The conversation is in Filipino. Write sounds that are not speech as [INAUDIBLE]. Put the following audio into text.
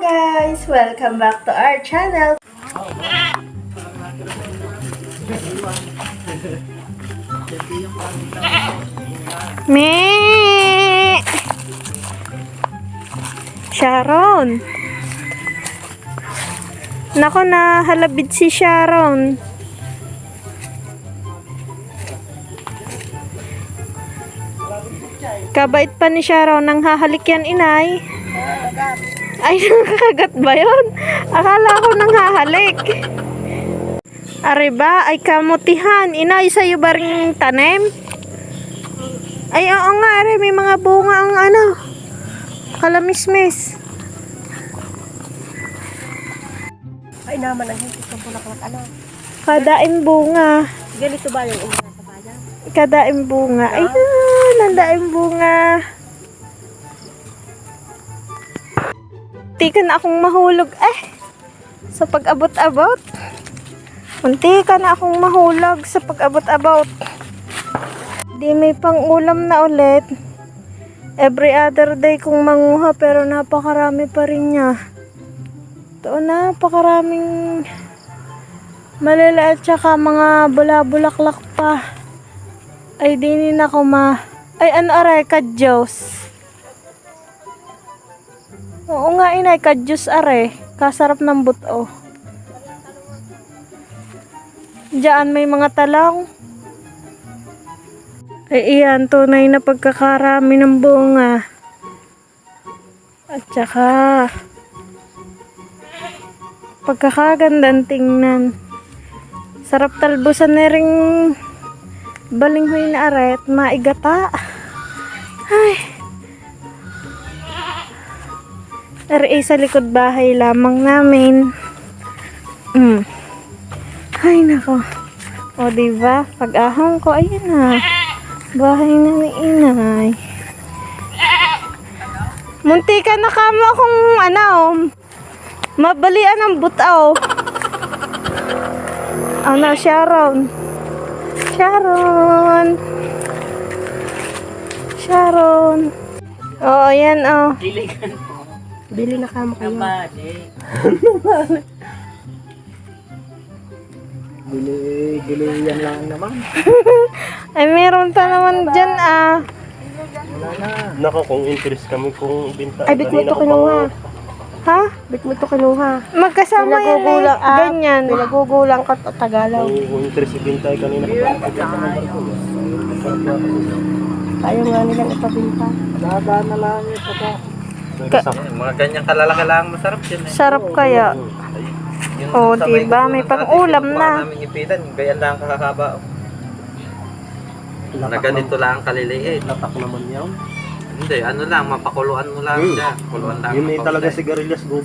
guys! Welcome back to our channel. Me! Sharon! Nako na, halabid si Sharon. Kabait pa ni Sharon nang hahalik yan, inay. Ay, [LAUGHS] nakakagat ba yun? Akala ko nang hahalik. Are ba? Ay kamutihan. Inay, sa'yo ba rin tanim? Ay, oo nga, are. May mga bunga ang ano. Kalamismis. Ay naman ang hindi sa bulaklak ano. Kadaing bunga. Ganito ba yung umuna sa bayan? Kadaing bunga. Ayun, ang daing bunga. Munti ka na akong mahulog eh. Sa pag-abot-abot. Munti ka na akong mahulog sa pag-abot-abot. Di may pang-ulam na ulit. Every other day kong manguha pero napakarami pa rin niya. Ito napakaraming maliliit tsaka mga bula-bulaklak pa. Ay, dinin ako ma... Ay, ano aray, kadyos. Oo nga, inay, kadyos are. Kasarap ng buto. Diyan may mga talong. Ay, iyan, tunay na pagkakarami ng bunga. At saka, pagkakagandang tingnan. Sarap talbusan na rin balinghoy na aret, maigata. Ay. RA sa likod bahay lamang namin. Mm. Ay, nako. O, diba? Pag-ahong ko, ayan na. Bahay na ni inay. Munti ka na kamo kung ano, mabalian ang butaw. Ano, Sharon? Sharon. Sharon. Oo, yan oh. Bili na kamo kayo. [LAUGHS] Bili, bili yan lang naman. [LAUGHS] Ay, meron pa naman dyan ah. Wala na. Nako, kung interest kami kung binta. Ay, bit mo to kinuha. Ha? Bit mo to kinuha. Magkasama yan eh. Ah, Ganyan. Pinagugulang ka at Tagalaw. Kung, kung interest ibinta ay kanina ko. Ayaw nga nilang ipabinta. Daga na lang yun sa ka. Mga ganyang kalalaki lang masarap yun eh. Sarap kaya. Yung Oo, sa may diba? May pang-ulam na. yung namin ipitan, ganyan lang kakakaba. Na ganito lang kaliliit. Latak naman yan. Hindi, ano lang, mapakuluan mo lang Hmm. siya. Kuluan lang. Yun eh talaga paunti. sigarilyas guba.